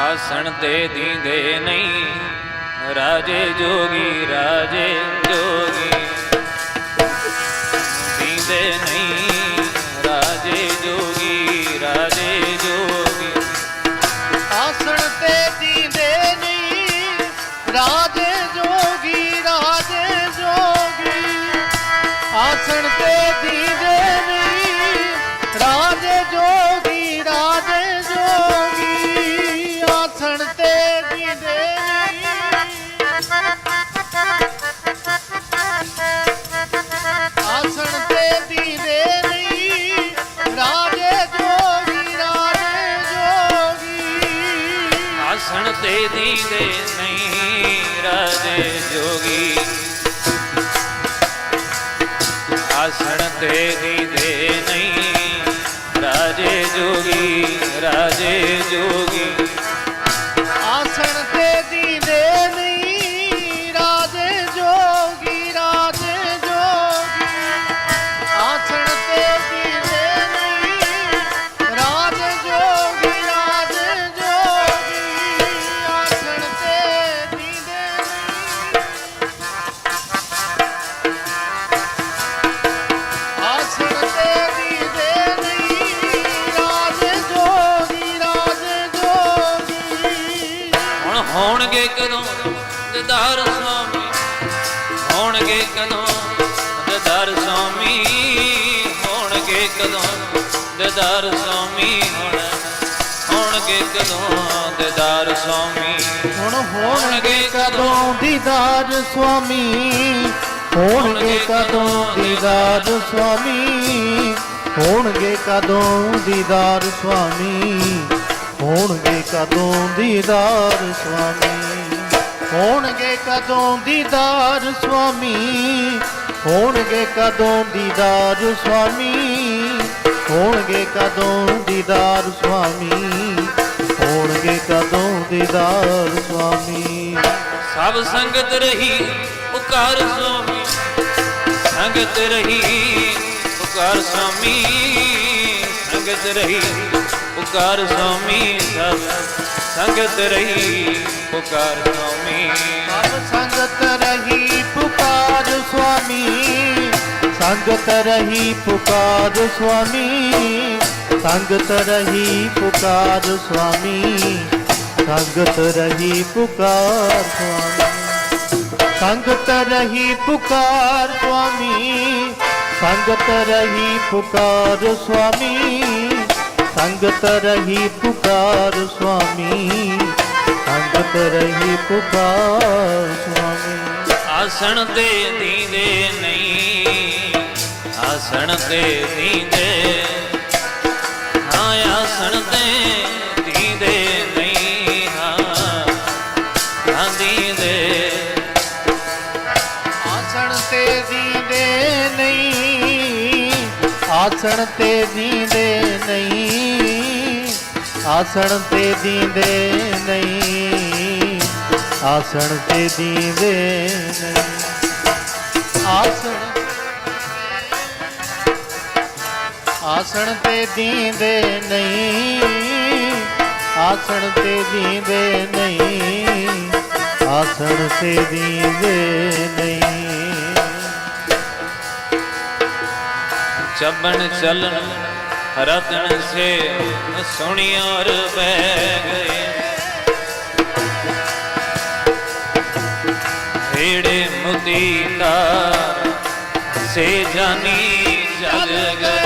ਆਸਣ ਤੇ ਦੀਂਦੇ ਨਹੀਂ। ਰਾਜੇ ਜੋਗੀ ਰਾਜੇ ਜੋਗੀ। ਦੀਂਦੇ ਨਹੀਂ। ਆਸਣ ਤੇ ਨਹੀਂ ਰਾਜੇ ਜੋਗੀ। ਆਸਣ ਤੇ ਦੀ ਹੋਣਗੇ ਕਦੋਂ? ਦਿਦਾਰ ਸੁਆਮੀ। ਹੋਣਗੇ ਕਦੋਂ? ਦਿਦਾਰ ਸੁਆਮੀ। ਹੋਣਗੇ ਕਦੋਂ? ਦਿਦਾਰ ਸੁਆਮੀ ਹੁਣ। ਹੋਣਗੇ ਕਦੋਂ? ਦਿਦਾਰ ਸੁਆਮੀ। ਹੁਣ ਹੋਣਗੇ ਕਦੋਂ? ਦੀਦਾਰ ਸੁਆਮੀ। ਹੋਣਗੇ ਕਦੋਂ? ਦੀਦਾਰ ਸੁਆਮੀ। ਹੋਣਗੇ ਕਦੋਂ? ਦੀਦਾਰ ਸੁਆਮੀ। ਹੋਣਗੇ ਕਦੋਂ ਦੀਦਾਰ ਸੁਆਮੀ? ਹੋਣਗੇ ਕਦੋਂ ਦੀਦਾਰ ਸੁਆਮੀ? ਹੋਣਗੇ ਕਦੋਂ ਦੀਦਾਰ ਸੁਆਮੀ? ਹੋਣਗੇ ਕਦੋਂ ਦੀਦਾਰ ਸੁਆਮੀ? ਹੋਣਗੇ ਕਦੋਂ ਦੀਦਾਰ ਸੁਆਮੀ? ਸਭ ਸੰਗਤ ਰਹੀ ਪੁਕਾਰ ਸੁਆਮੀ। ਸੰਗਤ ਰਹੀ ਪੁਕਾਰ ਸੁਆਮੀ। ਸੰਗਤ ਰਹੀ ਪੁਕਾਰ ਸੁਆਮੀ ਸਭ ਸੰਗਤ ਰਹੀ, ਪੁਕਾਰ ਸੁਆਮੀ। ਸਭ ਸੰਗਤ ਰਹੀ, ਪੁਕਾਰ ਸੁਆਮੀ। ਸੰਗਤ ਰਹੀ, ਪੁਕਾਰ ਸੁਆਮੀ। ਸੰਗਤ ਰਹੀ, ਪੁਕਾਰ ਸੁਆਮੀ। ਸੰਗਤ ਰਹੀ, ਪੁਕਾਰ ਸੁਆਮੀ। ਸੰਗਤ ਰਹੀ, ਪੁਕਾਰ ਸੁਆਮੀ। ਸੰਗਤ ਰਹੀ, ਪੁਕਾਰ ਸੁਆਮੀ। ਸੰਗਤ ਰਹੀ ਪੁਕਾਰ ਸੁਆਮੀ ਸੰਗਤ ਰਹੀ ਪੁਕਾਰ ਸੁਆਮੀ। ਆਸਣ ਤੇ ਦੀਂਦੇ ਨਹੀਂ ਆਸਣ ਤੇ ਦੀਂਦੇ ਹਾਂ ਆਸਣ ਤੇ ਦੀਂਦੇ ਨਹੀਂ ਹਾਂ ਹਾਂ ਦੀਂਦੇ। ਆਸਣ ਤੇ ਆਸਣ ਤੇ ਦੀਂਦੇ ਨਹੀਂ, ਆਸਣ ਤੇ ਦੀਂਦੇ ਨਹੀਂ, ਆਸਣ ਤੇ ਦੀਂਦੇ ਨਹੀਂ। ਆਸਣ ਆਸਣ ਤੇ ਦੀਂਦੇ ਨਹੀਂ, ਆਸਣ ਤੇ ਦੀਂਦੇ ਨਹੀਂ, ਆਸਣ ਤੇ ਦੀਂਦੇ ਨਹੀਂ। ਚੱਬਣ ਚਲਣ ਰਤਨ ਸੇ ਸੁਣਿਆਰ ਬਹਿ ਗਏ। ਹੀੜੇ ਮੁਤੀ ਤਾਰ ਸੇ ਜਾਨੀ ਜਲ ਗਏ।